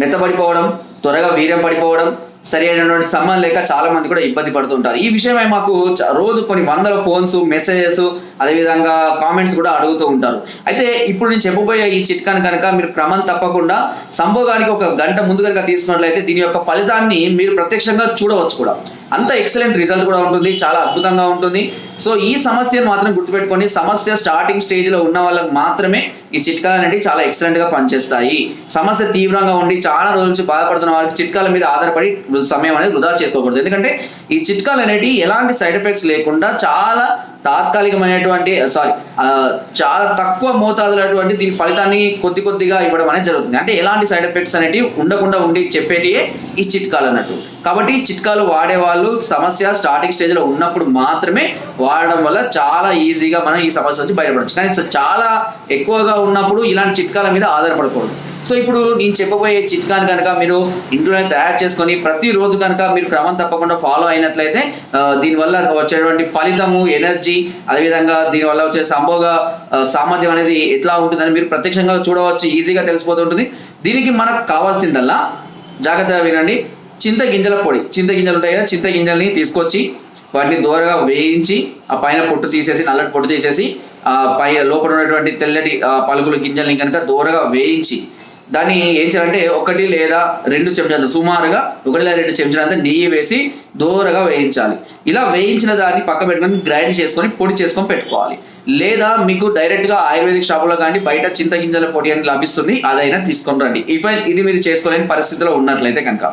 మెత్తబడిపోవడం త్వరగా వీర్యం పడిపోవడం సరి అయినటువంటి సంబంధం లేక చాలా మంది కూడా ఇబ్బంది పడుతుంటారు. ఈ విషయమై మాకు రోజు కొన్ని వందల ఫోన్స్ మెసేజెస్ అదేవిధంగా కామెంట్స్ కూడా అడుగుతూ ఉంటారు. అయితే ఇప్పుడు నేను చెప్పబోయే ఈ చిట్కాను కనుక మీరు క్రమం తప్పకుండా సంభోగానికి ఒక గంట ముందు కనుక తీసుకున్నట్లయితే దీని యొక్క ఫలితాన్ని మీరు ప్రత్యక్షంగా చూడవచ్చు కూడా. అంత ఎక్సలెంట్ రిజల్ట్ కూడా ఉంటుంది చాలా అద్భుతంగా ఉంటుంది. సో ఈ సమస్యను మాత్రం గుర్తుపెట్టుకోండి. సమస్య స్టార్టింగ్ స్టేజ్లో ఉన్న వాళ్ళకి మాత్రమే ఈ చిట్కాలు అనేవి చాలా ఎక్సలెంట్గా పనిచేస్తాయి. సమస్య తీవ్రంగా ఉండి చాలా రోజుల నుంచి బాధపడుతున్న వాళ్ళకి చిట్కాల మీద ఆధారపడి సమయం అనేది వృధా చేసుకోకూడదు. ఎందుకంటే ఈ చిట్కాలు అనేవి ఎలాంటి సైడ్ ఎఫెక్ట్స్ లేకుండా చాలా తాత్కాలికమైనటువంటి సారీ చాలా తక్కువ మోతాదులటువంటి దీని ఫలితాన్ని కొద్ది కొద్దిగా ఇవ్వడం అనేది జరుగుతుంది. అంటే ఎలాంటి సైడ్ ఎఫెక్ట్స్ అనేవి ఉండకుండా ఉండి చెప్పేటి ఈ చిట్కాలు అన్నట్టు. కాబట్టి చిట్కాలు వాడే వాళ్ళు సమస్య స్టార్టింగ్ స్టేజ్లో ఉన్నప్పుడు మాత్రమే వాడడం వల్ల చాలా ఈజీగా మనం ఈ సమస్య నుంచి బయటపడవచ్చు. కానీ చాలా ఎక్కువగా ఉన్నప్పుడు ఇలాంటి చిట్కాల మీద ఆధారపడకూడదు. సో ఇప్పుడు నేను చెప్పబోయే చిట్కాని కనుక మీరు ఇంట్లోనే తయారు చేసుకొని ప్రతిరోజు కనుక మీరు క్రమం తప్పకుండా ఫాలో అయినట్లయితే దీనివల్ల వచ్చేటువంటి ఫలితము ఎనర్జీ అదేవిధంగా దీనివల్ల వచ్చే సంభోగ సామర్థ్యం అనేది ఎట్లా ఉంటుందని మీరు ప్రత్యక్షంగా చూడవచ్చు ఈజీగా తెలిసిపోతుంటుంది దీనికి మనకు కావాల్సిందల్లా జాగ్రత్తగా వినండి. చింత గింజల పొడి. చింత గింజలు ఉంటాయి కదా చింత గింజల్ని తీసుకొచ్చి వాటిని దూరగా వేయించి ఆ పైన పొట్టు తీసేసి నల్లటి పొట్టు తీసేసి ఆ పై లోపల ఉన్నటువంటి తెల్లటి పలుకుల పలుకులు గింజల్ని కనుక దూరగా వేయించి దాన్ని ఏం చేయాలంటే ఒకటి లేదా రెండు చెంచాలు సుమారుగా ఒకటి లేదా రెండు చెంచాలంత నెయ్యి వేసి దూరగా వేయించాలి. ఇలా వేయించిన దాన్ని పక్క పెట్టుకొని గ్రైండ్ చేసుకొని పొడి చేసుకొని పెట్టుకోవాలి. లేదా మీకు డైరెక్ట్గా ఆయుర్వేదిక్ షాపులో కానీ బయట చింతగింజల పొడి అని లభిస్తుంది అదైనా తీసుకొని రండి. ఇఫ్ ఇది మీరు చేసుకోలేని పరిస్థితిలో ఉన్నట్లయితే కనుక.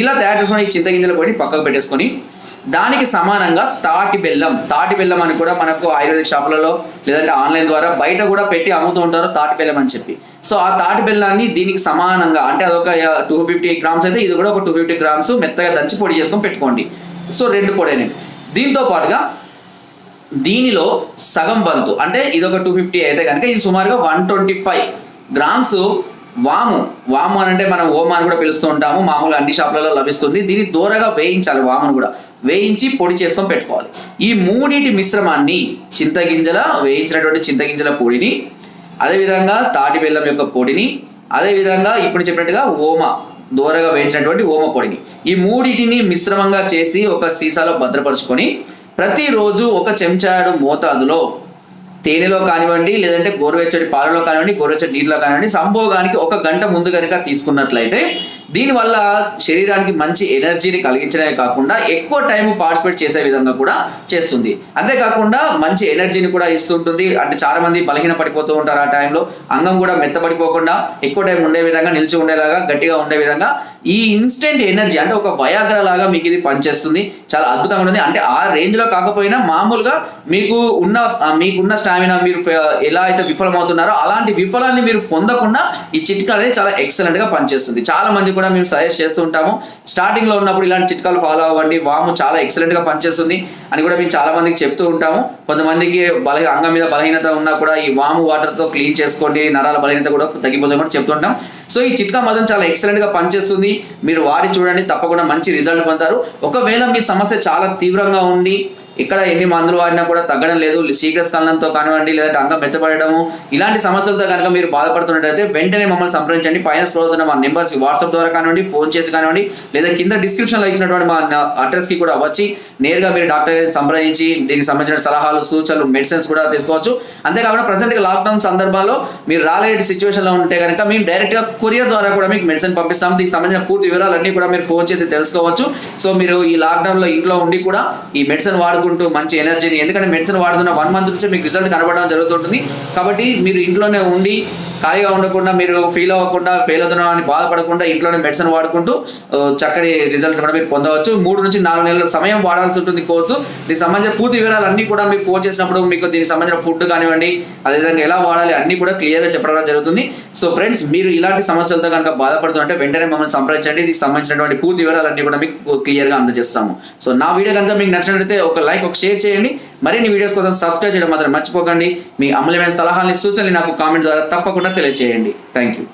ఇలా తయారు చేసుకొని ఈ చింతగింజల పొడి పక్కకు పెట్టేసుకొని దానికి సమానంగా తాటి బెల్లం తాటి బెల్లం అని కూడా మనకు ఆయుర్వేదిక్ షాపులలో లేదంటే ఆన్లైన్ ద్వారా బయట కూడా పెట్టి అమ్ముతూ ఉంటారు తాటి బెల్లం అని చెప్పి. సో ఆ తాటి బెల్లాన్ని దీనికి సమానంగా అంటే అదొక టూ ఫిఫ్టీ గ్రామ్స్ అయితే ఇది కూడా ఒక టూ ఫిఫ్టీ గ్రామ్స్ మెత్తగా దంచి పొడి చేసుకొని పెట్టుకోండి. సో రెండు పొడి దీంతో పాటుగా దీనిలో సగం బంతు అంటే ఇది ఒక టూ ఫిఫ్టీ అయితే కనుక ఇది సుమారుగా వన్ ట్వంటీ ఫైవ్ గ్రామ్స్ వాము. వాము అని అంటే మనం ఓమా అని కూడా పిలుస్తూ ఉంటాము. మామూలుగా అన్ని షాపులలో లభిస్తుంది. దీన్ని దూరగా వేయించాలి వామును కూడా. వేయించి పొడి చేసుకొని పెట్టుకోవాలి. ఈ మూడింటి మిశ్రమాన్ని చింతగింజల వేయించినటువంటి చింతగింజల పొడిని అదేవిధంగా తాటి బెల్లం యొక్క పొడిని అదేవిధంగా ఇప్పుడు చెప్పినట్టుగా ఓమ దూరగా వేయించినటువంటి ఓమ పొడిని. ఈ మూడింటిని మిశ్రమంగా చేసి ఒక సీసాలో భద్రపరుచుకొని ప్రతిరోజు ఒక చెంచాడు మోతాదులో తేనెలో కానివ్వండి లేదంటే గోరువెచ్చటి పాలలో కానివ్వండి గోరువెచ్చడి నీటిలో కానివ్వండి సంభోగానికి ఒక గంట ముందు కనుక తీసుకున్నట్లయితే దీనివల్ల శరీరానికి మంచి ఎనర్జీని కలిగించడమే కాకుండా ఎక్కువ టైం పార్టిసిపేట్ చేసే విధంగా కూడా చేస్తుంది. అంతేకాకుండా మంచి ఎనర్జీని కూడా ఇస్తుంటుంది. అంటే చాలా మంది బలహీన పడిపోతూ ఉంటారు ఆ టైంలో. అంగం కూడా మెత్తపడిపోకుండా ఎక్కువ టైం ఉండే విధంగా నిలిచి ఉండేలాగా గట్టిగా ఉండే విధంగా ఈ ఇన్స్టెంట్ ఎనర్జీ అంటే ఒక వయాగ్ర లాగా మీకు ఇది పనిచేస్తుంది. చాలా అద్భుతంగా ఉంటుంది అంటే ఆ రేంజ్లో కాకపోయినా మామూలుగా మీకు ఉన్న ఆ, మీకున్న స్టామినా మీరు ఎలా అయితే విఫలమవుతున్నారో అలాంటి విఫలాన్ని మీరు పొందకుండా ఈ చిట్కా అనేది చాలా ఎక్సలెంట్గా పనిచేస్తుంది. చాలా మంది కూడా మేము సజెస్ట్ చేస్తూ ఉంటాము స్టార్టింగ్లో ఉన్నప్పుడు ఇలాంటి చిట్కాలు ఫాలో అవ్వండి వాము చాలా ఎక్సలెంట్గా పనిచేస్తుంది అని కూడా మేము చాలా మందికి చెప్తూ ఉంటాము. కొంతమందికి బలహీ అంగం మీద బలహీనత ఉన్నా కూడా ఈ వాము వాటర్తో క్లీన్ చేసుకోండి నరాల బలహీనత కూడా తగ్గిపోతుంది కూడా చెప్తుంటాం సో ఈ చిట్కా మాత్రం చాలా ఎక్సలెంట్గా పనిచేస్తుంది. మీరు వాడి చూడండి తప్పకుండా మంచి రిజల్ట్ పొందుతారు. ఒకవేళ మీ సమస్య చాలా తీవ్రంగా ఉండి ఇక్కడ ఎన్ని మందులు వాడినా కూడా తగ్గడం లేదు శీఘ్రస్ఖలనంతో కానివ్వండి లేదంటే అంగం మెత్తపడము ఇలాంటి సమస్యలతో కనుక మీరు బాధపడుతున్నట్లయితే వెంటనే మమ్మల్ని సంప్రదించండి. పైన స్క్రోల్ అవుతున్న మా నెంబర్స్ వాట్సాప్ ద్వారా కానివ్వండి ఫోన్ చేసి కానివ్వండి లేదా కింద డిస్క్రిప్షన్లో ఇచ్చినటువంటి మా అడ్రస్కి కూడా వచ్చి నేరుగా మీరు డాక్టర్ గారిని సంప్రదించి దీనికి సంబంధించిన సలహాలు సూచనలు మెడిసిన్స్ కూడా తీసుకోవచ్చు. అంతేకాకుండా ప్రజెంట్ లాక్డౌన్ సందర్భాల్లో మీరు రాలేని సిచ్యువేషన్లో ఉంటే కనుక మేము డైరెక్ట్గా కొరియర్ ద్వారా కూడా మీకు మెడిసిన్ పంపిస్తాం. దీనికి సంబంధించిన పూర్తి వివరాలన్నీ కూడా మీరు ఫోన్ చేసి తెలుసుకోవచ్చు. సో మీరు ఈ లాక్డౌన్లో ఇంట్లో ఉండి కూడా ఈ మెడిసిన్ వాడుకుంటూ మంచి ఎనర్జీని ఎందుకంటే మెడిసిన్ వాడుతున్న వన్ మంత్ నుంచి మీకు రిజల్ట్ కనబడడం జరుగుతుంటుంది. కాబట్టి మీరు ఇంట్లోనే ఉండి ఖాళీగా ఉండకుండా మీరు ఫీల్ అవ్వకుండా ఫెయిల్ అవుతున్నాం అని బాధపడకుండా ఇంట్లోనే మెడిసిన్ వాడుకుంటూ చక్కని చక్కటి రిజల్ట్ కూడా మీరు పొందవచ్చు. మూడు నుంచి నాలుగు నెలల సమయం వాడాల్సి ఉంటుంది కోర్సు. దీనికి సంబంధించిన పూర్తి వివరాలు కూడా మీరు ఫోన్ చేసినప్పుడు మీకు దీనికి సంబంధించిన ఫుడ్ కానివ్వండి అదేవిధంగా ఎలా వాడాలి అన్ని కూడా క్లియర్గా చెప్పడం జరుగుతుంది. సో ఫ్రెండ్స్ మీరు ఇలాంటి సమస్యలతో కనుక బాధపడుతుంటే వెంటనే మమ్మల్ని సంప్రదించండి. దీనికి సంబంధించినటువంటి పూర్తి వివరాలన్నీ కూడా మీకు క్లియర్గా అందజేస్తాము. సో నా వీడియో కనుక మీకు నచ్చినట్లయితే ఒక లైక్ ఒక షేర్ చేయండి. మరిన్ని వీడియోస్ కోసం సబ్స్క్రైబ్ చేయడం మాత్రం మర్చిపోకండి. మీ అమూల్యమైన సలహాలని సూచనలు నాకు కామెంట్ ద్వారా తప్పకుండా తెలియజేయండి థ్యాంక్ యూ